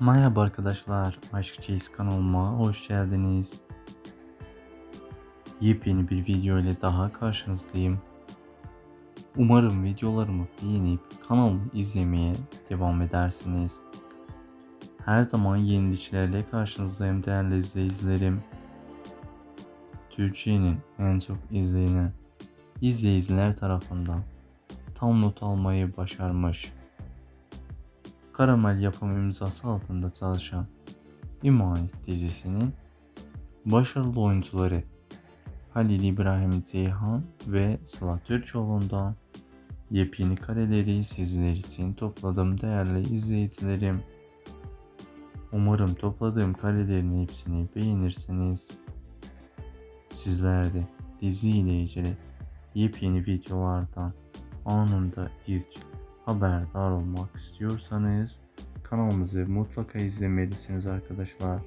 Merhaba arkadaşlar, Aşk Çeyiz kanalıma hoş geldiniz. Yepyeni bir video ile daha karşınızdayım. Umarım videolarımı beğenip kanalımı izlemeye devam edersiniz. Her zaman yeniliklerle karşınızdayım değerli izleyicilerim. Türkiye'nin en çok izlenen izleyiciler tarafından tam not almayı başarmış. Karamel yapım imzası altında çalışan İmanet dizisinin başarılı oyuncuları Halil İbrahim Ceyhan ve Sıla Türkoğlu'ndan yepyeni kareleri sizler için topladım değerli izleyicilerim. Umarım topladığım karelerin hepsini beğenirsiniz. Sizler de dizi ile ilgili yepyeni videolardan anında ilk haberdar olmak istiyorsanız kanalımızı mutlaka izlemelisiniz arkadaşlar.